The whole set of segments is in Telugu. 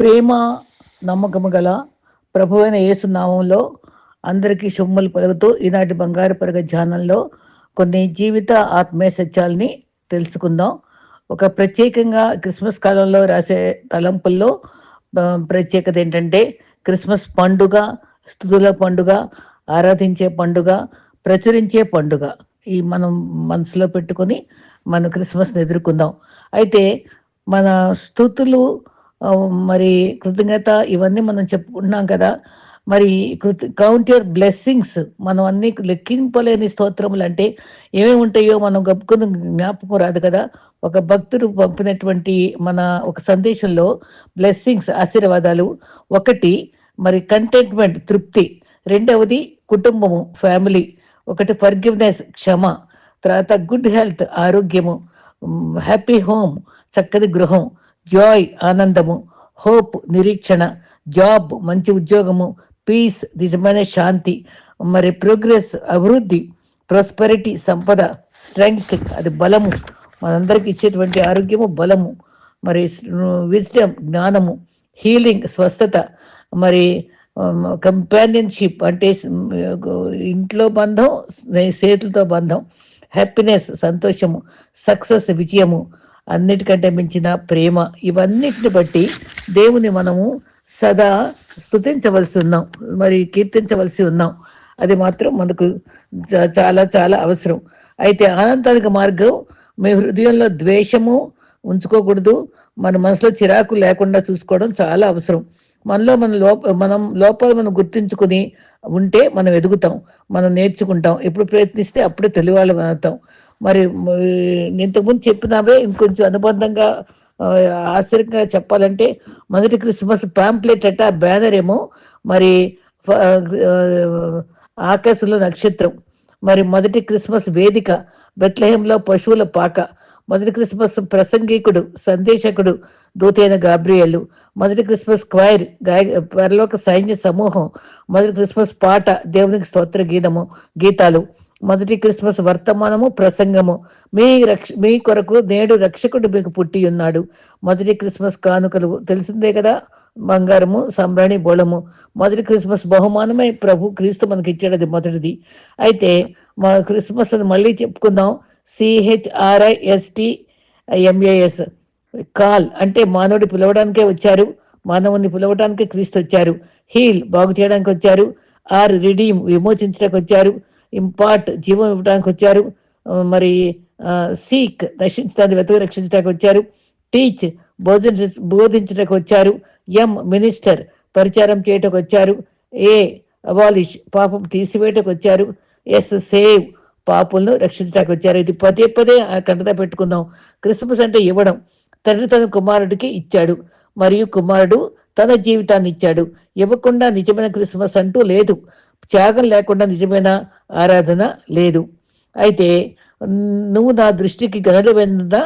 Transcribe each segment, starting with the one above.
ప్రేమ నమ్మకము గల ప్రభువైన యేసు నామంలో అందరికీ శుభములు పలుకుతూ ఈనాటి బంగారు పరగ ధ్యానంలో కొన్ని జీవిత ఆత్మీయ సత్యాలని తెలుసుకుందాం. ఒక ప్రత్యేకంగా క్రిస్మస్ కాలంలో రాసే తలంపుల్లో ప్రత్యేకత ఏంటంటే క్రిస్మస్ పండుగ స్థుతుల పండుగ ఆరాధించే పండుగ ప్రచురించే పండుగ ఈ మనం మనసులో పెట్టుకొని మనం క్రిస్మస్ని ఎదుర్కొందాం. అయితే మన స్థుతులు మరి కృతజ్ఞత ఇవన్నీ మనం చెప్పుకుంటున్నాం కదా. మరి కృత కౌంట్ యువర్ బ్లెస్సింగ్స్ మనం అన్ని లెక్కింపలేని స్తోత్రములు అంటే ఏమేమి ఉంటాయో మనం గప్పుకుని జ్ఞాపకం రాదు కదా. ఒక భక్తుడు పంపినటువంటి మన ఒక సందేశంలో బ్లెస్సింగ్స్ ఆశీర్వాదాలు. ఒకటి మరి కంటెంట్మెంట్ తృప్తి. రెండవది కుటుంబము ఫ్యామిలీ. ఒకటి ఫర్గివ్నెస్ క్షమ. తర్వాత గుడ్ హెల్త్ ఆరోగ్యము. హ్యాపీ హోమ్ చక్కని గృహం. జాయ్ ఆనందము హోప్ నిరీక్షణ జాబ్ మంచి ఉద్యోగము పీస్ నిజమైన శాంతి మరి ప్రోగ్రెస్ అభివృద్ధి ప్రాస్పెరిటీ సంపద స్ట్రెంగ్త్ అది బలము. మనందరికి ఇచ్చేటువంటి ఆరోగ్యము బలము. మరి విజ్డమ్ జ్ఞానము హీలింగ్ స్వస్థత మరి um, కంపానియన్షిప్ అంటే ఇంట్లో బంధం స్నేహితులతో బంధం హ్యాపీనెస్ సంతోషము సక్సెస్ విజయము అన్నిటికంటే మించిన ప్రేమ. ఇవన్నిటిని బట్టి దేవుని మనము సదా స్తుతించవలసి ఉన్నాం. మరి కీర్తించవలసి ఉన్నాం. అది మాత్రం మనకు చాలా చాలా అవసరం. అయితే ఆనందానికి మార్గం మీ హృదయంలో ద్వేషము ఉంచుకోకూడదు. మన మనసులో చిరాకు లేకుండా చూసుకోవడం చాలా అవసరం. మనలో మన లోప మనం లోపల మనం గుర్తించుకుని ఉంటే మనం ఎదుగుతాం. మనం నేర్చుకుంటాం. ఎప్పుడు ప్రయత్నిస్తే అప్పుడే తెలివాళ్ళం అవుతాం మరి ఇంతకుముందు చెప్పినావే ఇంకొంచెం అనుబంధంగా ఆశ్చర్యంగా చెప్పాలంటే మొదటి క్రిస్మస్ పాంప్లెట్ అట బ్యానర్ ఏమో మరి ఫ- ఆకాశంలో నక్షత్రం. మరి మొదటి క్రిస్మస్ వేదిక బెత్లహేంలో పశువుల పాక. మొదటి క్రిస్మస్ ప్రసంగికుడు సందేశకుడు దూతైన గాబ్రియలు. మొదటి క్రిస్మస్ క్వైర్ గాయ పరలోక సైన్య సమూహం. మొదటి క్రిస్మస్ పాట దేవునికి స్తోత్ర గీతము గీతాలు. మొదటి క్రిస్మస్ వర్తమానము ప్రసంగము. మీ రక్ష మీ కొరకు నేడు రక్షకుడు మీకు పుట్టి ఉన్నాడు. మొదటి క్రిస్మస్ కానుకలు తెలిసిందే కదా? బంగారము సంబ్రాణి బోళము. మొదటి క్రిస్మస్ బహుమానమే ప్రభు క్రీస్తు మనకి ఇచ్చాడు అది మొదటిది. అయితే మా క్రిస్మస్ అని మళ్ళీ చెప్పుకుందాం. సిహెచ్ఆర్ఐఎస్టి ఎంఏఎస్ కాల్ అంటే మానవుడి పిలవడానికే వచ్చారు. మానవుని పిలవడానికే క్రీస్తు వచ్చారు. హీల్ బాగు చేయడానికి వచ్చారు ఆర్ రిడీమ్ విమోచించడానికి వచ్చారు ఇంపార్ట్ జీవం ఇవ్వడానికి వచ్చారు. మరి సీక్ రక్షించడానికి వెతుకు రక్షించడానికి వచ్చారు. టీచ్ బోధించ బోధించడానికి వచ్చారు. ఎం మినిస్టర్ పరిచారం చేయటకు వచ్చారు. ఏ అబాలిష్ పాపం తీసివేయటకు వచ్చారు. ఎస్ సేవ్ పాపులను రక్షించడానికి వచ్చారు. ఇది పదే పదే ఆ పెట్టుకుందాం. క్రిస్మస్ అంటే ఇవ్వడం. తండ్రి తన కుమారుడికి ఇచ్చాడు. మరియు కుమారుడు తన జీవితాన్ని ఇచ్చాడు. ఇవ్వకుండా నిజమైన క్రిస్మస్ అంటూ లేదు. త్యాగం లేకుండా నిజమైన ఆరాధన లేదు. అయితే నువ్వు నా దృష్టికి గనుడవైన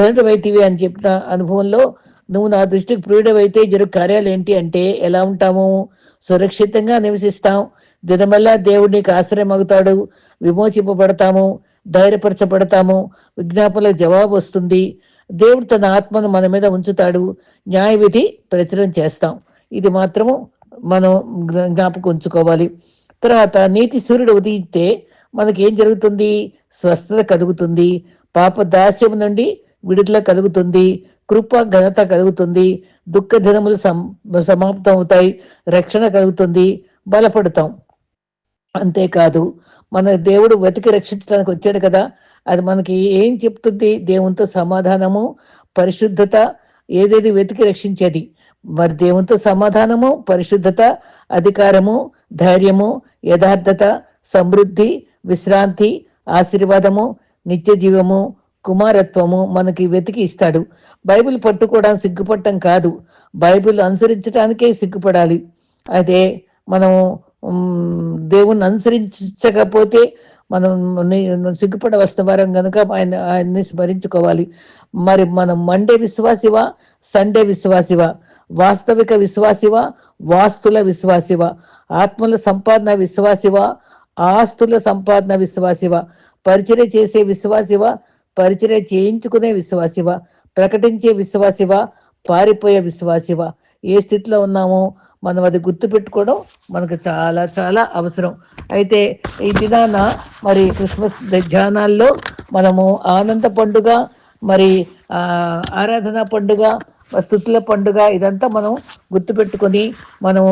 గనుడవైతివి అని చెప్పిన అనుభవంలో నువ్వు నా దృష్టికి ప్రియుడవైతే జరుగు కార్యాలు ఏంటి అంటే ఎలా ఉంటాము? సురక్షితంగా నివసిస్తాం. దినమల్లా దేవుడు నీకు ఆశ్రయమవుతాడు విమోచింపబడతాము. ధైర్యపరచబడతాము. విజ్ఞాపనలకు జవాబు వస్తుంది. దేవుడు తన ఆత్మను మన మీద ఉంచుతాడు. న్యాయ విధి ప్రచురం చేస్తాం. ఇది మాత్రము మనం జ్ఞాపకం ఉంచుకోవాలి. తర్వాత నీతి సూర్యుడు ఉదయిస్తే మనకి ఏం జరుగుతుంది? స్వస్థత కలుగుతుంది. పాప దాస్యం నుండి విడుదల కలుగుతుంది. కృప ఘనత కలుగుతుంది. దుఃఖ దినములు సం సమాప్తం అవుతాయి రక్షణ కలుగుతుంది. బలపడతాం. అంతేకాదు మన దేవుడు వెతికి రక్షించడానికి వచ్చాడు కదా? అది మనకి ఏం చెప్తుంది? దేవునితో సమాధానము పరిశుద్ధత ఏదేది వెతికి రక్షించేది? మరి దేవునితో సమాధానము పరిశుద్ధత అధికారము ధైర్యము యథార్థత సమృద్ధి విశ్రాంతి ఆశీర్వాదము నిత్య జీవము కుమారత్వము మనకి వెతికి ఇస్తాడు. బైబిల్ పట్టుకోవడానికి సిగ్గుపడటం కాదు. బైబిల్ అనుసరించడానికే సిగ్గుపడాలి. అదే మనము దేవుణ్ణి అనుసరించకపోతే మనం సిగ్గుపడవలసిన సిగ్గుపడ వస్తువారం కనుక ఆయన ఆయన్ని స్మరించుకోవాలి. మరి మనం మండే విశ్వాసివా సండే విశ్వాసివా? వాస్తవిక విశ్వాసివా? వాస్తుల విశ్వాసివా? ఆత్మల సంపాదన విశ్వాసివా? ఆస్తుల సంపాదన విశ్వాసివా? పరిచర్య చేసే విశ్వాసివా? పరిచర్య చేయించుకునే విశ్వాసివా? ప్రకటించే విశ్వాసివా? పారిపోయే విశ్వాసివా? ఏ స్థితిలో ఉన్నామో మనం అది గుర్తుపెట్టుకోవడం మనకు చాలా చాలా అవసరం. అయితే ఈ దినాన మరి క్రిస్మస్ ధ్యానాల్లో మనము ఆనంద పండుగ మరి ఆరాధన పండుగ స్థుతుల పండుగ ఇదంతా మనం గుర్తుపెట్టుకొని మనం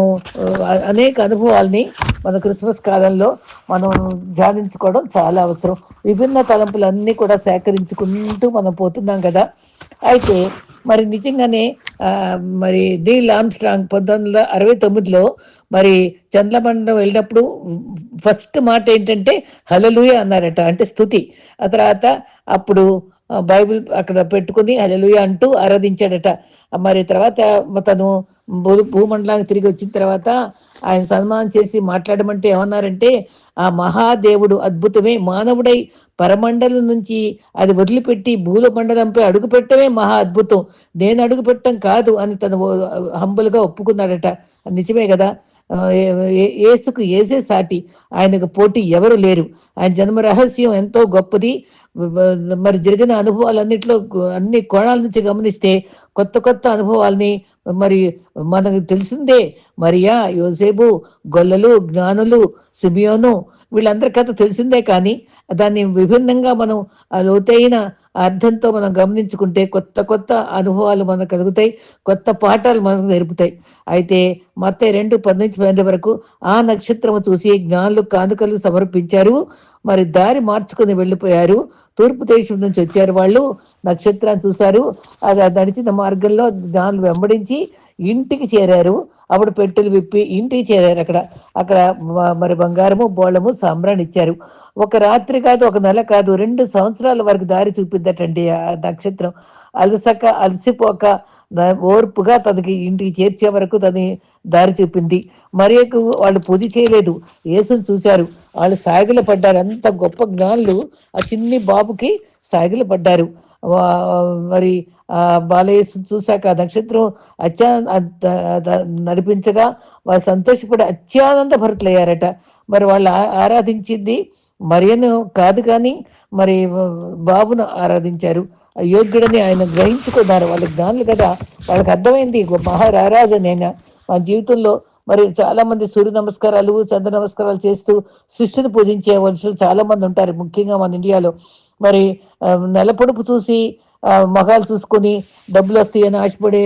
అనేక అనుభవాల్ని మన క్రిస్మస్ కాలంలో మనం ధ్యానించుకోవడం చాలా అవసరం. విభిన్న తలంపులన్నీ కూడా సేకరించుకుంటూ మనం పోతున్నాం కదా. అయితే మరి నిజంగానే మరి డి లామ్స్ట్రాంగ్ పంతొమ్మిది వందల అరవై తొమ్మిదిలో మరి చంద్రమండలం వెళ్ళినప్పుడు ఫస్ట్ మాట ఏంటంటే హలలుయ అన్నారట అంటే స్థుతి. ఆ తర్వాత అప్పుడు బైబిల్ అక్కడ పెట్టుకుని అలెలుయ అంటూ ఆరాధించాడట. మరి తర్వాత తను భూ భూమండలానికి తిరిగి వచ్చిన తర్వాత ఆయన సన్మానం చేసి మాట్లాడమంటే ఏమన్నారంటే ఆ మహాదేవుడు అద్భుతమే మానవుడై పరమండలం నుంచి అది వదిలిపెట్టి భూల మండలంపై అడుగు పెట్టడమే మహా అద్భుతం. నేను అడుగు పెట్టడం కాదు అని తను హంబులుగా ఒప్పుకున్నాడట. నిజమే కదా? ఏసుకు ఏసే సాటి. ఆయనకు పోటీ ఎవరు లేరు. ఆయన జన్మ రహస్యం ఎంతో గొప్పది. మరి జరిగిన అనుభవాలన్నింటిలో అన్ని కోణాల నుంచి గమనిస్తే కొత్త కొత్త అనుభవాల్ని మరి మనకు తెలిసిందే. మరియా యోసేపు గొల్లలు జ్ఞానులు సుబియోను వీళ్ళందరి కథ తెలిసిందే కానీ దాన్ని విభిన్నంగా మనం లోతైన అర్థంతో మనం గమనించుకుంటే కొత్త కొత్త అనుభవాలు మనకు కలుగుతాయి కొత్త పాఠాలు మనకు నేర్పుతాయి. అయితే మత్త రెండు పన్నెండు వరకు ఆ నక్షత్రము చూసి జ్ఞానులు కానుకలు సమర్పించారు. మరి దారి మార్చుకుని వెళ్ళిపోయారు. తూర్పు దేశం నుంచి వచ్చారు వాళ్ళు. నక్షత్రాన్ని చూశారు. అది నడిచిన మార్గంలో జ్ఞానులు వెంబడించి ఇంటికి చేరారు. అప్పుడు పెట్టెలు విప్పి ఇంటికి చేరారు అక్కడ. అక్కడ మరి బంగారము బోళము సాంబ్రాన్ని ఇచ్చారు. ఒక రాత్రి కాదు ఒక నెల కాదు రెండు సంవత్సరాల వరకు దారి చూపిద్దటండి ఆ నక్షత్రం. అలసక అలసిపోక ఓర్పుగా తనకి ఇంటికి చేర్చే వరకు తని దారి చూపింది. మరి వాళ్ళు పూజ చేయలేదు. యేసుని చూశారు. వాళ్ళు సాగిల పడ్డారు అంత గొప్ప జ్ఞానులు ఆ చిన్ని బాబుకి సాగిల పడ్డారు మరి బాలయ్య బాలయేసు చూశాక నక్షత్రం అత్యా నడిపించగా వారు సంతోషపడి అత్యానంద భరతులయ్యారట. మరి వాళ్ళు ఆరాధించింది మరియను కాదు కానీ మరి బాబును ఆరాధించారు. యోగ్యుడని ఆయన గ్రహించుకున్నారు. వాళ్ళ జ్ఞానులు కదా వాళ్ళకి అర్థమైంది మహారారాజు ఆయన మా జీవితంలో మరి చాలా మంది సూర్య నమస్కారాలు చంద్ర నమస్కారాలు చేస్తూ సృష్టిని పూజించే మనుషులు చాలా మంది ఉంటారు. ముఖ్యంగా మన ఇండియాలో మరి నెల పొడుపు చూసి మొహాలు చూసుకొని డబ్బులు వస్తాయి అని ఆశపడే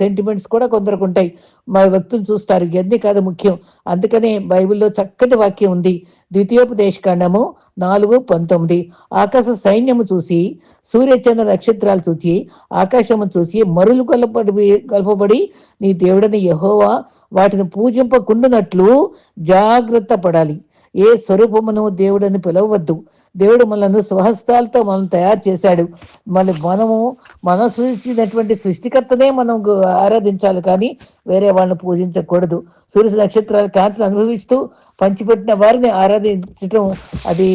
సెంటిమెంట్స్ కూడా కొందరికి ఉంటాయి. మా వ్యక్తులు చూస్తారు. ఇవన్నీ కాదు ముఖ్యం. అందుకనే బైబిల్లో చక్కటి వాక్యం ఉంది. ద్వితీయోపదేశకాండము నాలుగు పంతొమ్మిది. ఆకాశ సైన్యము చూసి సూర్యచంద్ర నక్షత్రాలు చూసి ఆకాశము చూసి మరులు కలపడి కలపబడి నీ దేవుడని యహోవా వాటిని పూజింపకుండునట్లు జాగ్రత్త పడాలి. ఏ స్వరూపమును దేవుడని పిలవవద్దు. దేవుడు మనల్ని స్వహస్తాలతో మనం తయారు చేశాడు. మళ్ళీ మనము మనం సృష్టించినటువంటి సృష్టికర్తనే మనం ఆరాధించాలి కానీ వేరే వాళ్ళని పూజించకూడదు. సూర్య నక్షత్రాల కాంతిని అనుభవిస్తూ పంచిపెట్టిన వారిని ఆరాధించటం అది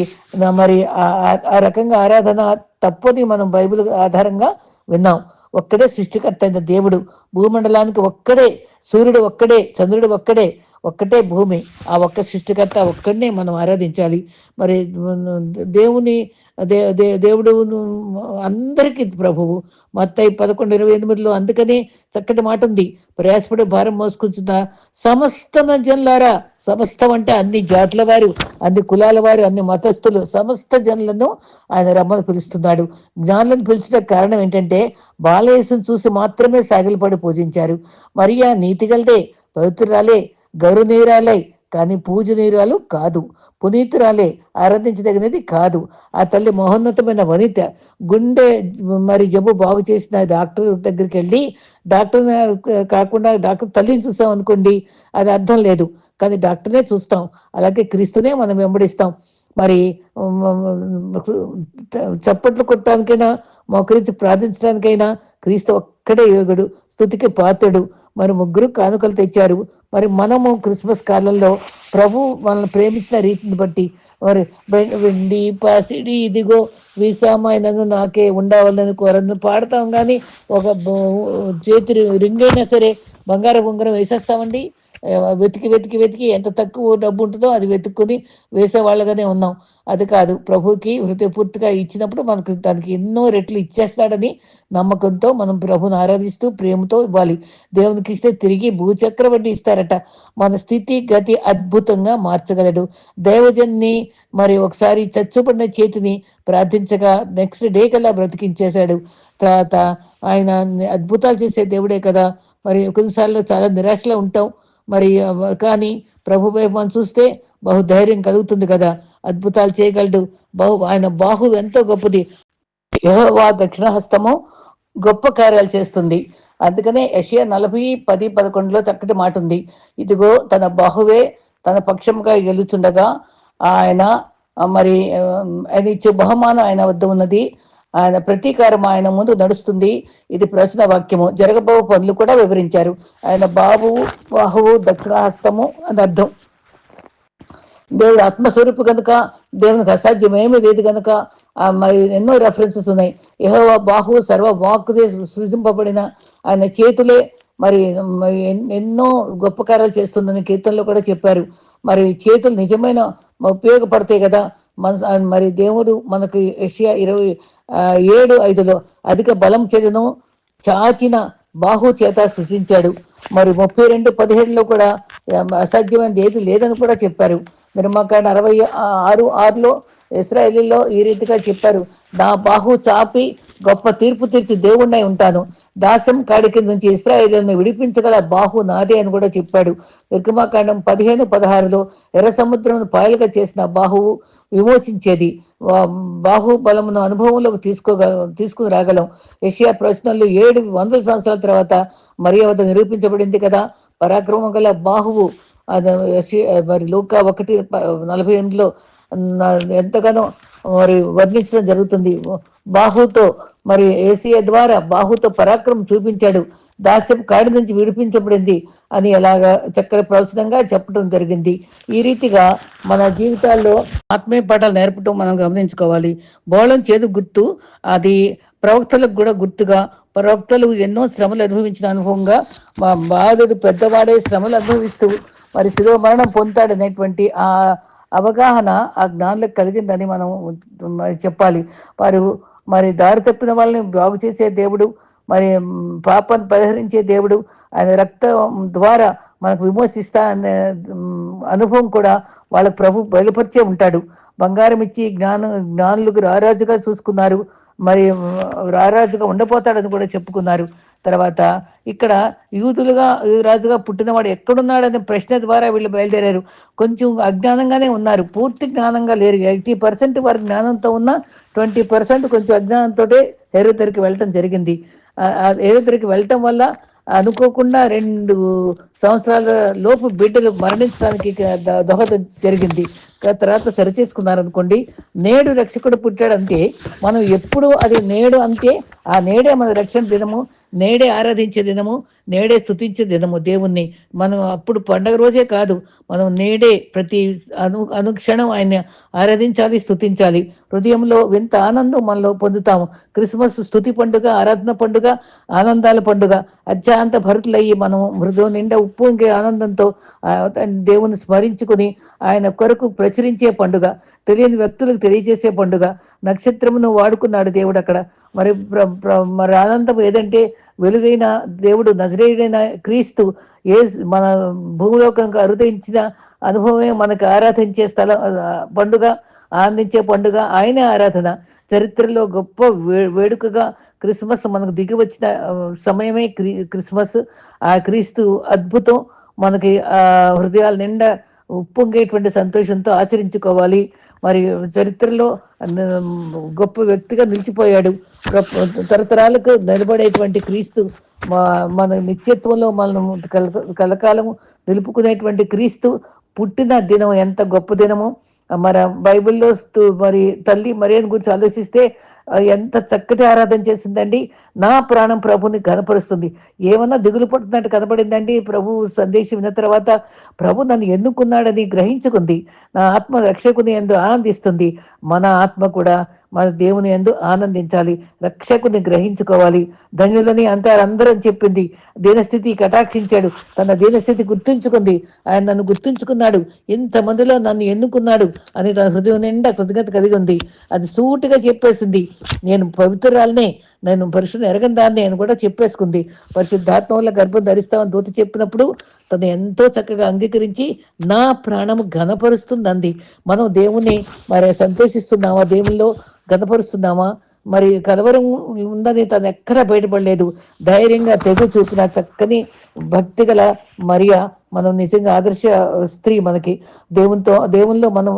మరి ఆ రకంగా ఆరాధన తప్పని మనం బైబిల్ ఆధారంగా విన్నాం. ఒక్కడే సృష్టికర్త అయిన దేవుడు. భూమండలానికి ఒక్కడే సూర్యుడు ఒక్కడే చంద్రుడు ఒక్కడే ఒక్కటే భూమి ఆ ఒక్క సృష్టికర్త ఒక్కడనే మనం ఆరాధించాలి. మరి దేవుని దే దే దేవుడు అందరికీ ప్రభువు. మత్తై పదకొండు ఇరవై ఎనిమిదిలో అందుకనే చక్కటి మాట ఉంది. ప్రయాసపడి భారం మోసుకుంటున్న సమస్త జనులారా సమస్తం అంటే అన్ని జాతుల వారు అన్ని కులాల వారు అన్ని మతస్థులు సమస్త జనులను ఆయన రమ్మని పిలుస్తున్నాడు. జ్ఞానులను పిలిచిన కారణం ఏంటంటే బాలయేసును చూసి మాత్రమే సాగిలపడి పూజించారు. మరియా నీతిగలదే పవిత్రురాలే గౌరవనీయురాలై కానీ పూజనీయురాలు కాదు. పునీతురాలే ఆరాధించదగినది కాదు. ఆ తల్లి మహోన్నతమైన వనిత. గుండె మరి జబ్బు బాగు చేసిన డాక్టర్ దగ్గరికి వెళ్ళి డాక్టర్ కాకుండా డాక్టర్ తల్లిని చూసాం అనుకోండి అది అర్థం లేదు. కానీ డాక్టర్నే చూస్తాం. అలాగే క్రీస్తునే మనం వెంబడిస్తాం. మరి చప్పట్లు కొట్టడానికైనా మోకరించి ప్రార్థించడానికైనా క్రీస్తు ఒక్కడే యోగుడు స్థుతికి పాత్రుడు. మరి ముగ్గురు కానుకలు తెచ్చారు. మరి మనము క్రిస్మస్ కాలంలో ప్రభు మనల్ని ప్రేమించిన రీతిని బట్టి మరి వెండి పాసిడి ఇదిగో వీసామైనను నాకే ఉండవాలని కోరను పాడతాం. కానీ ఒక చేతి రింగ్ అయినా సరే బంగారం ఉంగరం వేసేస్తామండి. వెతికి వెతికి వెతికి ఎంత తక్కువ డబ్బు ఉంటుందో అది వెతుక్కుని వేసేవాళ్ళగానే ఉన్నాం. అది కాదు ప్రభుకి హృదయపూర్తిగా ఇచ్చినప్పుడు మనకు దానికి ఎన్నో రెట్లు ఇచ్చేస్తాడని నమ్మకంతో మనం ప్రభుని ఆరాధిస్తూ ప్రేమతో ఇవ్వాలి. దేవునికి ఇస్తే తిరిగి భూచక్రవడ్డీ ఇస్తారట. మన స్థితి గతి అద్భుతంగా మార్చగలడు. దైవజన్ని మరి ఒకసారి చచ్చుపడిన చేతిని ప్రార్థించగా నెక్స్ట్ డే కల్లా బ్రతికించేశాడు. తర్వాత ఆయన అద్భుతాలు చేసే దేవుడే కదా. మరి కొన్నిసార్లు చాలా నిరాశలో ఉంటాం. మరి కానీ ప్రభు మనం చూస్తే బహు ధైర్యం కలుగుతుంది కదా. అద్భుతాలు చేయగలడు. బహు ఆయన బాహు ఎంతో గొప్పది. యహోవా దక్షిణ హస్తము గొప్ప కార్యాలు చేస్తుంది. అందుకనే యషియా నలభై పది పదకొండులో చక్కటి మాట ఉంది. ఇదిగో తన బాహువే తన పక్షముగా గెలుచుండగా ఆయన మరి ఆయన ఇచ్చే బహుమానం ఆయన వద్ద ఉన్నది. ఆయన ప్రతీకారం ఆయన ముందు నడుస్తుంది. ఇది ప్రవచన వాక్యము. జరగబో పనులు కూడా వివరించారు. ఆయన బాబు బాహువు దక్షిణహస్తము అని అర్థం. దేవుడు ఆత్మస్వరూపు కనుక దేవునికి అసాధ్యం ఏమీ లేదు కనుక మరి ఎన్నో రెఫరెన్సెస్ ఉన్నాయి. యహోవ బాహు సర్వ వాక్ సృజింపబడిన ఆయన చేతులే మరి ఎన్నో గొప్ప కార్యాలు చేస్తుందని కీర్తనలో కూడా చెప్పారు. మరి చేతులు నిజమైన ఉపయోగపడతాయి కదా. మన మరి దేవుడు మనకి ఏషియా ఇరవై ఏడు ఐదులో అధిక బలం చేతను చాచిన బాహు చేత సృష్టించాడు మరి ముప్పై రెండు పదిహేడులో కూడా అసాధ్యమైనది ఏది లేదని కూడా చెప్పారు. నిర్మకాండ అరవై ఆరు ఆరులో ఇస్రాయలీలో ఈ రీతిగా చెప్పారు. నా బాహు చాపి గొప్ప తీర్పు తీర్చి దేవుణ్ణి ఉంటాను. దాసం కాడికి నుంచి ఇస్రాయేళ్ళను విడిపించగల బాహు నాదే అని కూడా చెప్పాడు. నిర్గమాకాండం పదిహేను పదహారులో ఎర్ర సముద్రం పాయలుగా చేసిన బాహువు విమోచించేది. బాహుబలమును అనుభవంలోకి తీసుకోగల తీసుకుని రాగలం. ఏషియా ప్రశ్నలు ఏడు వందల సంవత్సరాల తర్వాత మరియ వద్ద నిరూపించబడింది కదా. పరాక్రమం గల బాహువు మరి లోక ఒకటి నలభై ఎనిమిదిలో ఎంతగానో మరి వర్ణించడం జరుగుతుంది. బాహుతో మరి ఏసీఏ ద్వారా బాహుతో పరాక్రమం చూపించాడు. దాస్యపు కాడి నుంచి విడిపించబడింది అని ఎలాగా చక్కని ప్రవచనంగా చెప్పడం జరిగింది. ఈ రీతిగా మన జీవితాల్లో ఆత్మీయ పాఠాలు నేర్పడం మనం గమనించుకోవాలి. బోళం చేదు గుర్తు అది ప్రవక్తలకు కూడా గుర్తుగా ప్రవక్తలు ఎన్నో శ్రమలు అనుభవించిన అనుభవంగా మా బాధుడు పెద్దవాడే శ్రమలు అనుభవిస్తూ మరి శిరో మరణం పొందుతాడనేటువంటి ఆ అవగాహన ఆ జ్ఞానులకు కలిగిందని మనం చెప్పాలి. వారు మరి దారి తప్పిన వాళ్ళని బాగు చేసే దేవుడు మరి పాపను పరిహరించే దేవుడు ఆయన రక్తం ద్వారా మనకు విమోచిస్తా అనే అనుభవం కూడా వాళ్ళ ప్రభు బయలుపరిచే ఉంటాడు. బంగారం ఇచ్చి జ్ఞానం జ్ఞానులకు రారాజుగా చూసుకున్నారు. మరి రారాజుగా ఉండబోతాడని కూడా చెప్పుకున్నారు. తర్వాత ఇక్కడ యూదులుగా రాజుగా పుట్టినవాడు ఎక్కడున్నాడనే ప్రశ్న ద్వారా వీళ్ళు బయలుదేరారు. కొంచెం అజ్ఞానంగానే ఉన్నారు. పూర్తి జ్ఞానంగా లేరు. ఎయిటీ పర్సెంట్ వారి జ్ఞానంతో ఉన్న ట్వంటీ పర్సెంట్ కొంచెం అజ్ఞానంతో హేరోదరికి వెళ్ళటం జరిగింది. ఏదరికి వెళ్ళటం వల్ల అనుకోకుండా రెండు సంవత్సరాల లోపు బిడ్డలు మరణించడానికి దోహదం జరిగింది. తర్వాత సరిచేసుకున్నారనుకోండి నేడు రక్షకుడు పుట్టాడంతే మనం ఎప్పుడు అది నేడు అంతే ఆ నేడే మన రక్షణ దినము. నేడే ఆరాధించే దినము నేడే స్థుతించే దినము దేవుణ్ణి. మనం అప్పుడు పండగ రోజే కాదు మనం నేడే ప్రతి అను అనుక్షణం ఆయన్ని ఆరాధించాలి స్థుతించాలి హృదయంలో వింత ఆనందం మనలో పొందుతాము. క్రిస్మస్ స్థుతి పండుగ ఆరాధన పండుగ ఆనందాల పండుగ అత్యంత భరుతులయ్యి మనం హృదయం నిండా ఉప్పు ఇంకే ఆనందంతో దేవుని స్మరించుకుని ఆయన కొరకు ప్రచురించే పండుగ తెలియని వ్యక్తులకు తెలియజేసే పండుగ నక్షత్రమును వాడుకున్నాడు దేవుడు అక్కడ. మరి మరి ఆనందం ఏదంటే వెలుగైన దేవుడు నజరేయుడైన క్రీస్తు ఏ మన భూలోకంగా అరుదించిన అనుభవమే మనకు ఆరాధించే స్థలం పండుగ ఆనందించే పండుగ ఆయనే ఆరాధన. చరిత్రలో గొప్ప వేడుకగా క్రిస్మస్ మనకు దిగి వచ్చిన సమయమే క్రిస్మస్. ఆ క్రీస్తు అద్భుతం మనకి ఆ హృదయాల నిండా ఉప్పొంగేటువంటి సంతోషంతో ఆచరించుకోవాలి. మరి చరిత్రలో గొప్ప వ్యక్తిగా నిలిచిపోయాడు. తరతరాలకు నిలబడేటువంటి క్రీస్తు మన నిత్యత్వంలో మనం కల కలకాలం నిలుపుకునేటువంటి క్రీస్తు పుట్టిన దినం ఎంత గొప్ప దినము. మరి బైబిల్లో మరి తల్లి మరియని గురించి ఆలోచిస్తే ఎంత చక్కటి ఆరాధన చేసిందండి. నా ప్రాణం ప్రభుని కనపరుస్తుంది. ఏమన్నా దిగులు పడుతున్నట్టు కనపడిందండి? ప్రభు సందేశం విన్న తర్వాత ప్రభు నన్ను ఎన్నుకున్నాడని గ్రహించుకుంది. నా ఆత్మ రక్షకుని ఎందు ఆనందిస్తుంది. మన ఆత్మ కూడా మన దేవుని ఎందు ఆనందించాలి రక్షకుని గ్రహించుకోవాలి. ధన్యులని అంటారు చెప్పింది. దీనస్థితి కటాక్షించాడు. తన దీనస్థితి గుర్తుంచుకుంది. ఆయన నన్ను గుర్తుంచుకున్నాడు. ఇంతమందిలో నన్ను ఎన్నుకున్నాడు అని తన హృదయం నిండా కృతజ్ఞత కలిగి ఉంది. అది సూటిగా చెప్పేసింది. నేను పవిత్రురాలనే నేను పరిశుద్ధ ఎరగని దాన్ని అని కూడా చెప్పేసుకుంది. పరిశుద్ధాత్మ వల్ల గర్భం ధరిస్తామని దూత చెప్పినప్పుడు తను ఎంతో చక్కగా అంగీకరించి నా ప్రాణము ఘనపరుస్తుంది అంది మనం దేవుని మరి సంతోషిస్తున్నామా? దేవుల్లో కనపరుస్తున్నామా మరి కలవరం ఉందని తను ఎక్కడ బయటపడలేదు. ధైర్యంగా తెగు చూపిన చక్కని భక్తి గల మరియా మనం నిజంగా ఆదర్శ స్త్రీ మనకి. దేవునితో దేవుల్లో మనం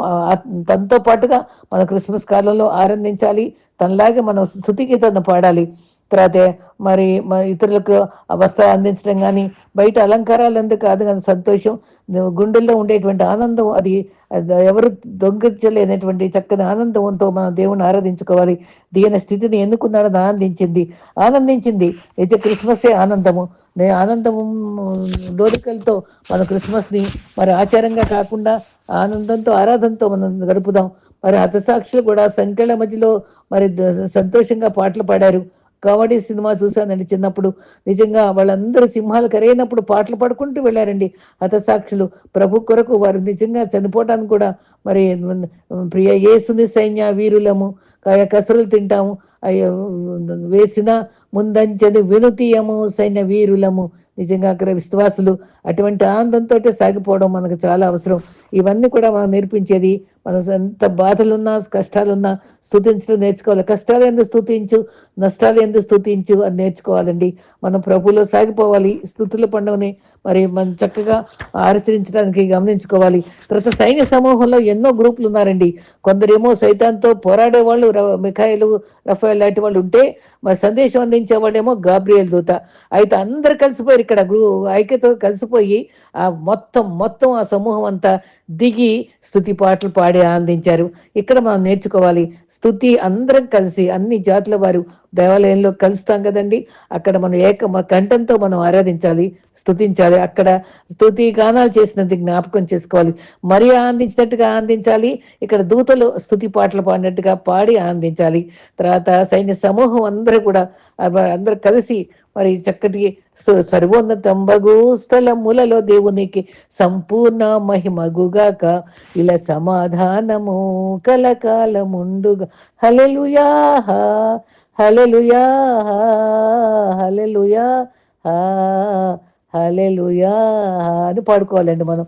తనతో పాటుగా మన క్రిస్మస్ కాలంలో ఆనందించాలి తనలాగే మనం స్థుతికి తను పాడాలి. తర్వాత మరి ఇతరులకు వస్త్రాలు అందించడం కానీ బయట అలంకారాలు ఎందుకు కాదు కానీ సంతోషం గుండెల్లో ఉండేటువంటి ఆనందం అది ఎవరు దొంగచ్చలేనటువంటి చక్కని ఆనందంతో మన దేవుని ఆరాధించుకోవాలి. దీని స్థితిని ఎన్నుకున్నాడని ఆనందించింది. ఆనందించింది. నిజ క్రిస్మసే ఆనందము. నే ఆనందము డోరికలతో మన క్రిస్మస్ని మరి ఆచారంగా కాకుండా ఆనందంతో ఆరాధనతో మనం గడుపుదాం. మరి హతసాక్షులు కూడా సంఖ్యల మధ్యలో మరి ద- సంతోషంగా పాటలు పాడారు. కబడ్డీ సినిమా చూశానండి చిన్నప్పుడు. నిజంగా వాళ్ళందరూ సింహాలు కరైనప్పుడు పాటలు పాడుకుంటూ వెళ్ళారండి. హతసాక్షులు. ప్రభు కొరకు వారు నిజంగా చనిపోవటానికి కూడా మరి ప్రియ ఏసుని సైన్య వీరులము. కసరులు తింటాము. వేసిన ముందంచెను వినుతీయము సైన్య వీరులము. నిజంగా అక్కడ విశ్వాసులు అటువంటి ఆనందంతో సాగిపోవడం మనకు చాలా అవసరం. ఇవన్నీ కూడా మనం నేర్పించేది మన ఎంత బాధలున్నా కష్టాలున్నా స్థుతించడం నేర్చుకోవాలి. కష్టాలు ఎందుకు స్థుతించు నష్టాలు ఎందుకు స్థుతించు అని నేర్చుకోవాలండి. మనం ప్రభులో సాగిపోవాలి. స్థుతుల పండుగని మరి మనం చక్కగా ఆచరించడానికి గమనించుకోవాలి. తర్వాత సైన్య సమూహంలో ఎన్నో గ్రూపులు ఉన్నారండి. కొందరేమో సైతాన్తో పోరాడే వాళ్ళు మిఖాయిలు రఫాయిల్ లాంటి వాళ్ళు ఉంటే మరి సందేశం అందించే వాళ్ళేమో గాబ్రియల్ దూత. అయితే అందరు కలిసిపోయారు ఇక్కడ. గ్రూ ఐక్యత కలిసిపోయి ఆ మొత్తం మొత్తం ఆ సమూహం అంతా దిగి స్థుతి పాటలు పాడి ఆనందించారు. ఇక్కడ మనం నేర్చుకోవాలి. స్థుతి అందరం కలిసి అన్ని జాతుల వారు దేవాలయంలో కలుస్తాం కదండి. అక్కడ మనం ఏక కంఠంతో మనం ఆరాధించాలి స్థుతించాలి అక్కడ స్థుతి గానాలు చేసినందుకు జ్ఞాపకం చేసుకోవాలి. మరీ ఆనందించినట్టుగా ఆనందించాలి. ఇక్కడ దూతలు స్థుతి పాటలు పాడినట్టుగా పాడి ఆనందించాలి. తర్వాత సైన్య సమూహం అందరూ కూడా అందరూ కలిసి మరి చక్కటి సర్వోన్నతంబగు స్థలములలో దేవునికి సంపూర్ణ మహిమగుగాక. ఇలా సమాధానము కలకాలముండుగా. హలెలుయా హలెలుయా హలెలుయా హలెలుయా అని పాడుకోవాలండి మనం.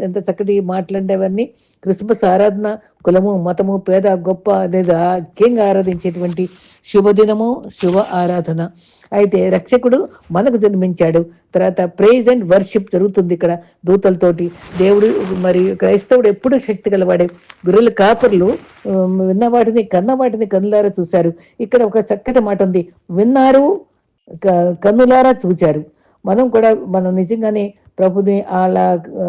ఎంత చక్కటి మాట్లాడేవన్నీ క్రిస్మస్ ఆరాధన కులము మతము పేద గొప్ప అనేది ముఖ్యంగా ఆరాధించేటువంటి శుభదినము శుభ ఆరాధన. అయితే రక్షకుడు మనకు జన్మించాడు. తర్వాత ప్రైజ్ అండ్ వర్షిప్ జరుగుతుంది ఇక్కడ దూతలతోటి. దేవుడు మరి క్రైస్తవుడు ఎప్పుడు శక్తి గలవాడే. గుర్రెల కాపర్లు విన్న వాటిని కన్న వాటిని కన్నులారా చూశారు. ఇక్కడ ఒక చక్కటి మాట ఉంది. విన్నారు క- కన్నులారా చూచారు. మనం కూడా మనం నిజంగానే ప్రభుని వాళ్ళ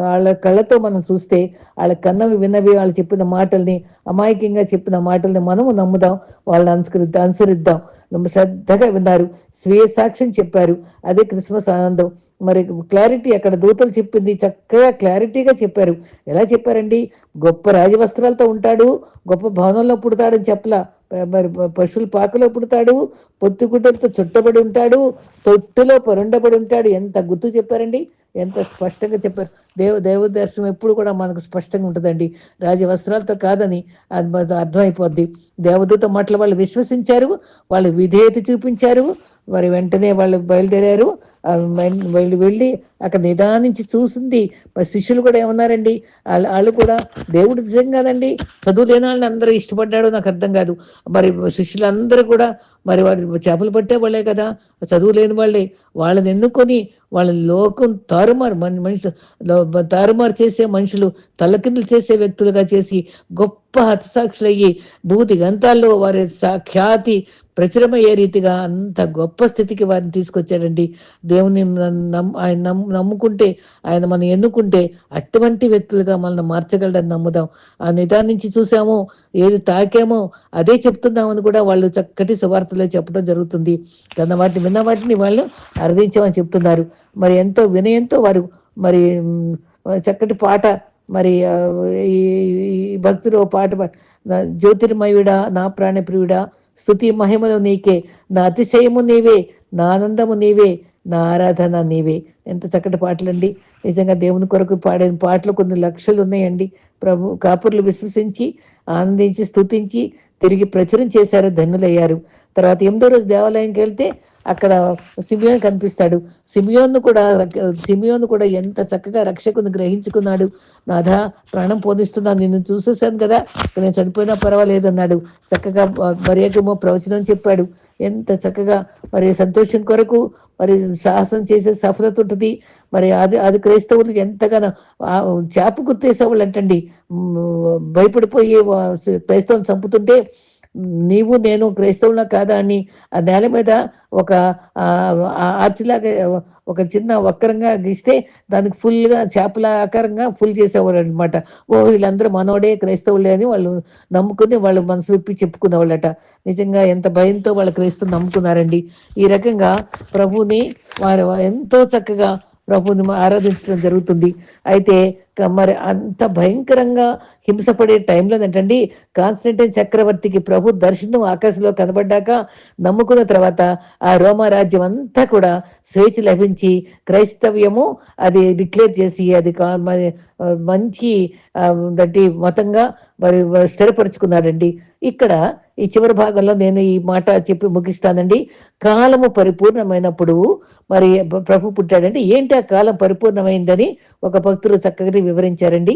వాళ్ళ కళ్ళతో మనం చూస్తే వాళ్ళ కన్నవి విన్నవి వాళ్ళు చెప్పిన మాటల్ని అమాయకంగా చెప్పిన మాటల్ని మనము నమ్ముదాం వాళ్ళని అనుసరిద్దాం అనుసరిద్దాం. శ్రద్ధగా విన్నారు. స్వీయ సాక్ష్యం చెప్పారు. అదే క్రిస్మస్ ఆనందం. మరి క్లారిటీ అక్కడ దూతలు చెప్పింది చక్కగా క్లారిటీగా చెప్పారు. ఎలా చెప్పారండి? గొప్ప రాజవస్త్రాలతో ఉంటాడు గొప్ప భవనంలో పుడతాడని చెప్పలా. మరి ప- పశువుల పాకలో పుడతాడు పొత్తిగుడ్డలతో చుట్టబడి ఉంటాడు తొట్టులో పరుండబడి ఉంటాడు. ఎంత గుర్తు చెప్పారండి? ఎంత స్పష్టంగా చెప్పారు. దేవ దేవదర్శనం ఎప్పుడు కూడా మనకు స్పష్టంగా ఉంటుందండి. రాజవస్త్రాలతో కాదని అర్థమైపోద్ది. దేవదూత మాటలు వాళ్ళు విశ్వసించారు వాళ్ళు విధేయత చూపించారు మరి వెంటనే వాళ్ళు బయలుదేరారు. వీళ్ళు వెళ్ళి వెళ్ళి అక్కడ నిదానించి చూసింది. మరి శిష్యులు కూడా ఏమన్నారండి? వాళ్ళు వాళ్ళు కూడా దేవుడు నిజం కాదండి. చదువు లేని వాళ్ళని అందరూ ఇష్టపడ్డాడో. నాకు అర్థం కాదు. మరి శిష్యులందరూ కూడా మరి వాడు చేపలు పట్టే వాళ్ళే కదా. చదువు లేని వాళ్ళే. వాళ్ళని ఎన్నుకొని వాళ్ళ లోకం తారుమారు మనుషులు లో- తారుమారు చేసే మనుషులు తలకిందులు చేసే వ్యక్తులుగా చేసి గొప్ప హతసాక్షులయ్యి భూతి గంతాల్లో వారి సాఖ్యాతి ప్రచురమయ్యే రీతిగా అంత గొప్ప స్థితికి వారిని తీసుకొచ్చారండి దేవుని నమ్ ఆయన నమ్ముకుంటే ఆయన మనం ఎన్నుకుంటే అటువంటి వ్యక్తులుగా మనల్ని మార్చగలడని నమ్ముదాం. ఆ నిదానించి చూసామో ఏది తాకామో అదే చెప్తున్నామని కూడా వాళ్ళు చక్కటి సువార్తలో చెప్పడం జరుగుతుంది. తన వాటిని విన్న వాటిని వాళ్ళు అర్థించామని చెప్తున్నారు. మరి ఎంతో వినయంతో వారు మరి చక్కటి పాట మరి ఈ భక్తులు పాట జ్యోతిర్మయుడా నా ప్రాణప్రియుడా స్థుతి మహిమలు నీకే నా అతిశయము నీవే నా ఆనందము నీవే నా ఆరాధన నీవే. ఎంత చక్కటి పాటలండి. నిజంగా దేవుని కొరకు పాడిన పాటలు కొన్ని లక్షలు ఉన్నాయండి. ప్రభు కాపుర్లు విశ్వసించి ఆనందించి స్తుతించి తిరిగి ప్రచురం చేశారు ధన్యులయ్యారు. తర్వాత ఎనిమిదో రోజు దేవాలయంకి వెళ్తే అక్కడ సిమియోన్ కనిపిస్తాడు. సిమియోన్ను కూడా సిమియోన్ను కూడా ఎంత చక్కగా రక్షకుని గ్రహించుకున్నాడు. నాథా ప్రాణం పోనిస్తున్నాను నిన్ను చూసేసాను కదా. నేను చనిపోయినా పర్వాలేదు అన్నాడు చక్కగా మరియకేమో ప్రవచనం చెప్పాడు. ఎంత చక్కగా మరి సంతోషం కొరకు మరి సాహసం చేసే సఫలత ఉంటుంది. మరి అది అది క్రైస్తవులు ఎంతగానో ఆ చేప గుర్తేసేవాళ్ళు అంటండి భయపడిపోయి క్రైస్తవులు చంపుతుంటే నీవు నేను క్రైస్తవుల కాదా అని ఆ నేల మీద ఒక ఆర్చిలాగా ఒక చిన్న వక్రంగా గీస్తే దానికి ఫుల్గా చేపల ఆకారంగా ఫుల్ చేసేవాడు అనమాట ఓ వీళ్ళందరూ మనోడే క్రైస్తవులే అని వాళ్ళు నమ్ముకుని వాళ్ళు మనసు విప్పి చెప్పుకునేవాళ్ళట. నిజంగా ఎంత భయంతో వాళ్ళ క్రైస్తవులు నమ్ముకున్నారండి. ఈ రకంగా ప్రభుని వారు ఎంతో చక్కగా ప్రభుని ఆరాధించడం జరుగుతుంది. అయితే మరి అంత భయంకరంగా హింసపడే టైంలో ఏంటండి కాన్స్టెంటైన్ చక్రవర్తికి ప్రభు దర్శనం ఆకాశంలో కనబడ్డాక నమ్ముకున్న తర్వాత ఆ రోమా రాజ్యం అంతా కూడా స్వేచ్ఛ లభించి క్రైస్తవ్యము అది డిక్లేర్ చేసి అది కా- మరి, మంచి దట్టి మతంగా మరి స్థిరపరుచుకున్నాడండి. ఇక్కడ ఈ చివరి భాగంలో నేను ఈ మాట చెప్పి ముగిస్తానండి. కాలము పరిపూర్ణమైనప్పుడు మరి ప్రభు పుట్టాడంటే ఏంటి ఆ కాలం పరిపూర్ణమైందని ఒక భక్తులు చక్కగా వివరించారండి.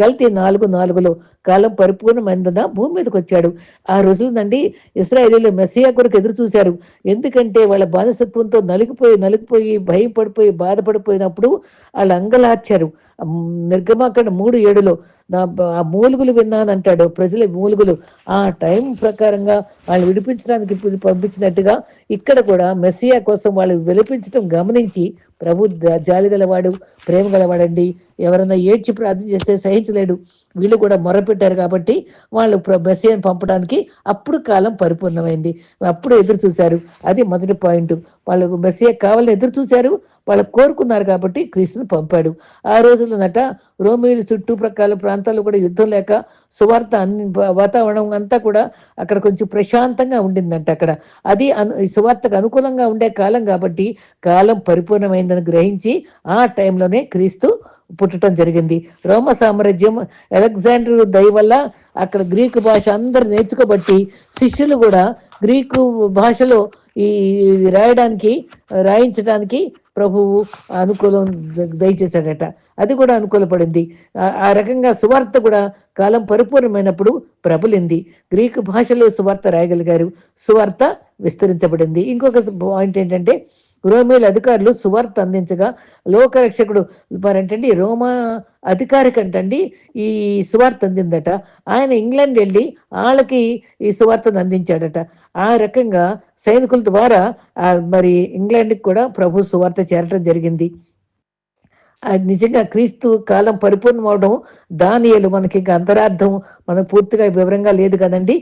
గల్తీ నాలుగు నాలుగులో కాలం పరిపూర్ణమైందన భూమి మీదకి వచ్చాడు ఆ రోజులండి ఇస్రాయేలీలు మెస్సియా కొరకు ఎదురు చూశారు ఎందుకంటే వాళ్ళ బానిసత్వంతో నలిగిపోయి నలిగిపోయి భయపడిపోయి బాధపడిపోయినప్పుడు వాళ్ళు అంగలార్చారు. అమ్, నిర్గమాకాండ మూడు ఏడులో నా ఆ మూలుగులు విన్నానంటాడు ప్రజల మూలుగులు. ఆ టైం ప్రకారంగా వాళ్ళు విడిపించడానికి పంపించినట్టుగా ఇక్కడ కూడా మెస్సియా కోసం వాళ్ళు విలపించడం గమనించి ప్రభు జాలి గలవాడు ప్రేమ గలవాడండి. ఎవరైనా ఏడ్చి ప్రార్థన చేస్తే సహించలేడు. వీళ్ళు కూడా మొరపెట్టారు కాబట్టి వాళ్ళు మెస్సియాని పంపడానికి అప్పుడు కాలం పరిపూర్ణమైంది. అప్పుడు ఎదురు చూశారు. అది మొదటి పాయింట్. వాళ్ళకు మెస్సియా కావాలని ఎదురు చూశారు. వాళ్ళు కోరుకున్నారు కాబట్టి క్రీస్తుని పంపాడు. ఆ రోజుల్లోనట రోమిలు చుట్టూ ప్రకాల ప్రాంతాల్లో కూడా యుద్ధం లేక సువార్త అన్ని వాతావరణం అంతా కూడా అక్కడ కొంచెం ప్రశాంతంగా ఉండిందంట అక్కడ. అది అను సువార్తకు అనుకూలంగా ఉండే కాలం కాబట్టి కాలం పరిపూర్ణమైందని గ్రహించి ఆ టైంలోనే క్రీస్తు పుట్టడం జరిగింది. రోమ సామ్రాజ్యం అలెగ్జాండర్ దయ వల్ల అక్కడ గ్రీకు భాష అందరు నేర్చుకోబట్టి శిష్యులు కూడా గ్రీకు భాషలో ఈ రాయడానికి రాయించడానికి ప్రభువు అనుకూలం దయచేశాడట. అది కూడా అనుకూలపడింది. ఆ- ఆ రకంగా సువార్త కూడా కాలం పరిపూర్ణమైనప్పుడు ప్రబలింది. గ్రీకు భాషలో సువార్త రాయగలిగారు. సువార్త విస్తరించబడింది. ఇంకొక పాయింట్ ఏంటంటే రోమేల అధికారులు సువార్త అందించగా లోకరక్షకుడు మరేంటండి రోమా అధికారి కంటండి ఈ సువార్త అందిందట. ఆయన ఇంగ్లాండ్ వెళ్ళి వాళ్ళకి ఈ సువార్తను అందించాడట. ఆ రకంగా సైనికుల ద్వారా ఆ మరి ఇంగ్లాండ్కి కూడా ప్రభు సువార్త చేరటం జరిగింది. నిజంగా క్రీస్తు కాలం పరిపూర్ణం అవడం మనకి ఇంకా అంతరార్థం మనకు పూర్తిగా వివరంగా లేదు కదండి.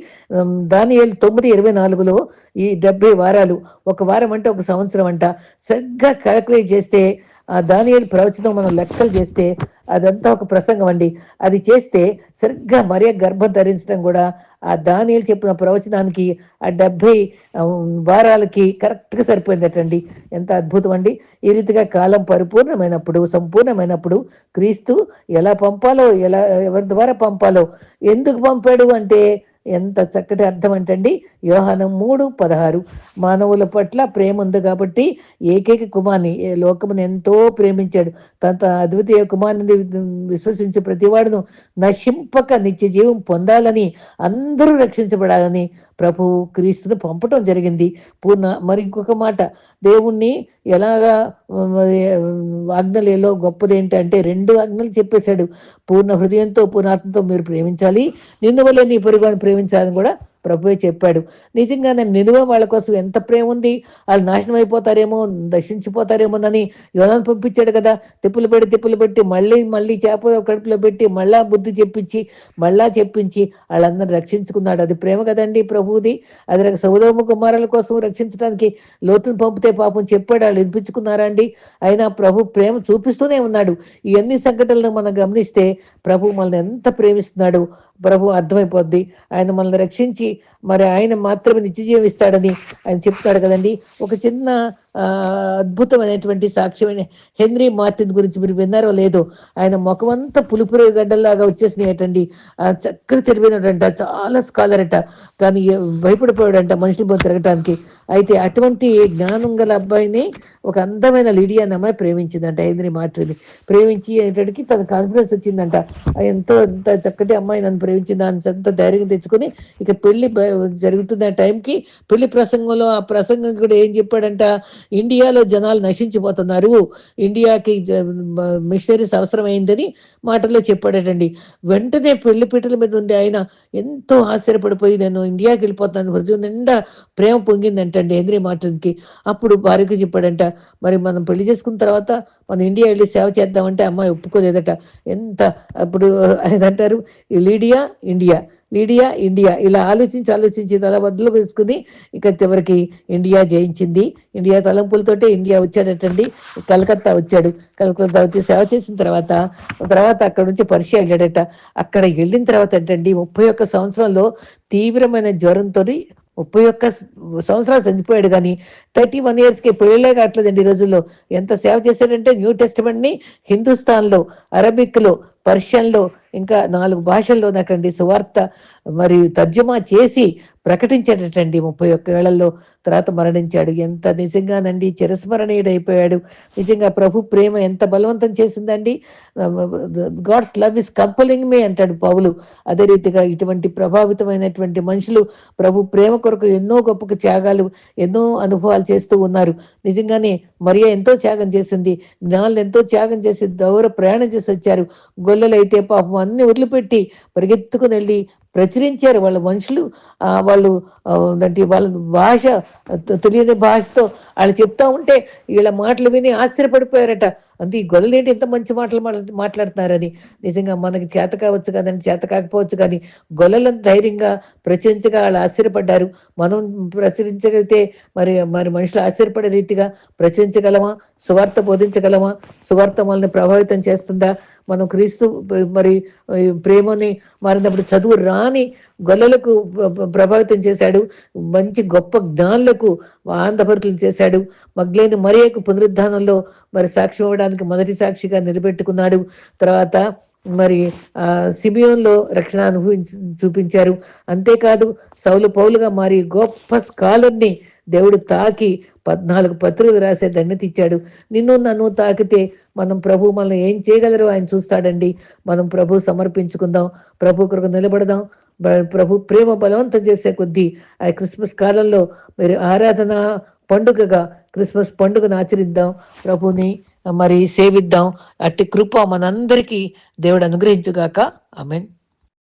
దానియలు తొమ్మిది ఇరవై నాలుగులో ఈ డెబ్బై వారాలు ఒక వారం అంటే ఒక సంవత్సరం అంట. సరిగ్గా క్యాలిక్యులేట్ చేస్తే ఆ దానియలు ప్రవచనం మనం లెక్కలు చేస్తే అదంతా ఒక ప్రసంగం అండి. అది చేస్తే సరిగ్గా మరియ గర్భం ధరించడం కూడా ఆ దానియలు చెప్పిన ప్రవచనానికి ఆ డెబ్బై వారాలకి కరెక్ట్గా సరిపోయిందటండి. ఎంత అద్భుతం అండి. ఈ రీతిగా కాలం పరిపూర్ణమైనప్పుడు సంపూర్ణమైనప్పుడు క్రీస్తు ఎలా పంపాలో ఎలా ఎవరి ద్వారా పంపాలో ఎందుకు పంపాడు అంటే ఎంత చక్కటి అర్థం అంటండి? యోహానం మూడు పదహారు. మానవుల పట్ల ప్రేమ ఉంది కాబట్టి ఏకైక కుమార్ని లోకమును ఎంతో ప్రేమించాడు. తన అద్వితీయ కుమారుని విశ్వసించే ప్రతివాడును నశింపక నిత్య జీవం పొందాలని అందరూ రక్షించబడాలని ప్రభు క్రీస్తును పంపటం జరిగింది. పూర్ణ మరి ఇంకొక మాట దేవుణ్ణి ఎలాగా ఉమ్, మరి, గొప్పది ఏంటంటే రెండు ఆజ్ఞలు చెప్పేశాడు. పూర్ణ హృదయంతో పూర్ణాత్మతో మీరు ప్రేమించాలి. నిన్ను వల్ల నీ పొరుగుని ప్రేమించాలని కూడా ప్రభువే చెప్పాడు. నిజంగా నేను నిలువ వాళ్ళ కోసం ఎంత ప్రేమ ఉంది వాళ్ళు నాశనం అయిపోతారేమో దర్శించిపోతారేమోనని యోనాను పంపించాడు కదా. తిప్పులు పెట్టి తిప్పులు పెట్టి మళ్ళీ మళ్ళీ చేప కడుపులో పెట్టి మళ్ళా బుద్ధి చెప్పించి మళ్ళా చెప్పించి వాళ్ళందరూ రక్షించుకున్నాడు. అది ప్రేమ కదండి ప్రభువుది. అది సౌదోమ కుమారుల కోసం రక్షించడానికి లోతును పంపితే పాపం చెప్పాడు వాళ్ళు వినిపించుకున్నారా అండి? అయినా ప్రభు ప్రేమ చూపిస్తూనే ఉన్నాడు. ఇవన్నీ సంఘటనలు మనం గమనిస్తే ప్రభు మనల్ని ఎంత ప్రేమిస్తున్నాడు ప్రభు అర్థమైపోద్ది. ఆయన మనల్ని రక్షించి మరి ఆయన మాత్రమే నిత్య జీవిస్తాడని ఆయన చెప్తాడు కదండి. ఒక చిన్న అద్భుతమైనటువంటి సాక్ష్యమైన హెన్రీ మార్టిన్ గురించి మీరు విన్నారో లేదో ఆయన ముఖం అంతా పులుపురు గడ్డల్లాగా వచ్చేసినాయటండి. ఆ చక్కగా చాలా స్కాలర్ అట. కానీ భయపడిపోయాడు భయపడిపోయాడంట మనుషులు పోయి తిరగటానికి. అయితే అటువంటి జ్ఞానం గల అబ్బాయిని ఒక అందమైన లిడియా అమ్మాయి ప్రేమించిందంట హెన్రీ మార్టిన్. ప్రేమించి అనేటడికి తన కాన్ఫిడెన్స్ వచ్చిందంట. ఎంతో ఎంత చక్కటి అమ్మాయి నన్ను ప్రేమించింది దాని ఎంత ధైర్యం తెచ్చుకొని ఇక పెళ్ళి జరుగుతున్న టైంకి పెళ్ళి ప్రసంగంలో ఆ ప్రసంగం కూడా ఏం చెప్పాడంట? ఇండియాలో జనాలు నశించిపోతున్నారు. ఇండియాకి మిషనరీస్ అవసరమైందని మాటల్లో చెప్పాడటండి. వెంటనే పెళ్ళి పీటల మీద ఉండి ఆయన ఎంతో ఆశ్చర్యపడిపోయి నేను ఇండియాకి వెళ్ళిపోతాను హృదయం నిండా ప్రేమ పొంగిందంటండి హెన్రీ మార్టిన్కి. అప్పుడు భార్యకు చెప్పాడంట మరి మనం పెళ్ళి చేసుకున్న తర్వాత మనం ఇండియా వెళ్ళి సేవ చేద్దామంటే అమ్మాయి ఒప్పుకోలేదట. ఎంత అప్పుడు ఆయన అంటారు లీడియా ఇండియా. లీడియా ఇండియా ఇలా ఆలోచించి ఆలోచించి తల బదులు వేసుకుని ఇక చివరికి ఇండియా జయించింది. ఇండియా తలంపులతోటే ఇండియా వచ్చాడటండి. కలకత్తా వచ్చాడు. కలకత్తా వచ్చి సేవ చేసిన తర్వాత తర్వాత అక్కడ నుంచి పర్షియా వెళ్ళాడట అక్కడ వెళ్ళిన తర్వాత ఏంటండి ముప్పై ఒక్క సంవత్సరంలో తీవ్రమైన జ్వరంతో ముప్పై ఒక్క సంవత్సరాలు చనిపోయాడు కానీ థర్టీ వన్ ఇయర్స్కి పెళ్ళే కావట్లేదండి ఈ రోజుల్లో. ఎంత సేవ చేశాడంటే న్యూ టెస్ట్మెంట్ని హిందుస్థాన్లో అరబిక్లో పర్షియన్లో ఇంకా నాలుగు భాషల్లో నాకండి సువార్త మరి తర్జుమా చేసి ప్రకటించాడటండి ముప్పై ఒక్క ఏళ్ళలో తర్వాత మరణించాడు. ఎంత నిజంగానండి చిరస్మరణీయుడైపోయాడు. నిజంగా ప్రభు ప్రేమ ఎంత బలవంతం చేసిందండి. God's love is compelling me అంటాడు పౌలు. అదే రీతిగా ఇటువంటి ప్రభావితమైనటువంటి మనుషులు ప్రభు ప్రేమ కొరకు ఎన్నో గొప్ప త్యాగాలు ఎన్నో అనుభవాలు చేస్తూ ఉన్నారు. నిజంగానే మరియా ఎంతో త్యాగం చేసింది. జ్ఞానులు ఎంతో త్యాగం చేసి దౌర ప్రయాణం చేసి వచ్చారు. గొల్లలైతే పాపం అన్ని వదిలిపెట్టి పరిగెత్తుకుని వెళ్ళి ప్రచురించారు. వాళ్ళ మనుషులు ఆ, వాళ్ళు అంటే వాళ్ళ భాష తె- తెలియని భాషతో వాళ్ళు చెప్తా ఉంటే వీళ్ళ మాటలు విని ఆశ్చర్యపడిపోయారట. అంటే ఈ గొల్లలు ఏంటి ఎంత మంచి మాటలు మాట్లా- మాట్లాడుతున్నారని? నిజంగా మనకి చేత కావచ్చు కదని చేత కాకపోవచ్చు కానీ గొల్లలను ధైర్యంగా ప్రచురించగా వాళ్ళు ఆశ్చర్యపడ్డారు. మనం ప్రచురించగలిగితే మరి మరి మనుషులు ఆశ్చర్యపడే రీతిగా ప్రచురించగలమా? సువార్త బోధించగలమా? సువార్త మనల్ని ప్రభావితం చేస్తుందా? మనం క్రీస్తు మరి ప్రేమని మారినప్పుడు చదువు రాని గొల్లలకు ప్రభావితం చేశాడు. మంచి గొప్ప జ్ఞానులకు ఆంధ్రభరితులు చేశాడు. మగ్లేని మరియకు పునరుద్ధానంలో మరి సాక్షి ఇవ్వడానికి మొదటి సాక్షిగా నిలబెట్టుకున్నాడు. తర్వాత మరి ఆ రక్షణ అనుభవించి చూపించారు. అంతేకాదు సౌలు పౌలుగా మారి గొప్ప స్కాలర్ని దేవుడు తాకి పద్నాలుగు పత్రులు రాసే ధన్యత ఇచ్చాడు. నిన్ను నన్ను తాకితే మనం ప్రభు మనల్ని ఏం చేయగలరు ఆయన చూస్తాడండి. మనం ప్రభు సమర్పించుకుందాం. ప్రభు కొరకు నిలబడదాం. ప్రభు ప్రేమ బలవంతం చేసే కొద్దీ ఆ క్రిస్మస్ కాలంలో మీరు ఆరాధన పండుగగా క్రిస్మస్ పండుగను ఆచరిద్దాం ప్రభుని మరి సేవిద్దాం. అట్టి కృప మనందరికీ దేవుడు అనుగ్రహించుగాక. ఆమెన్.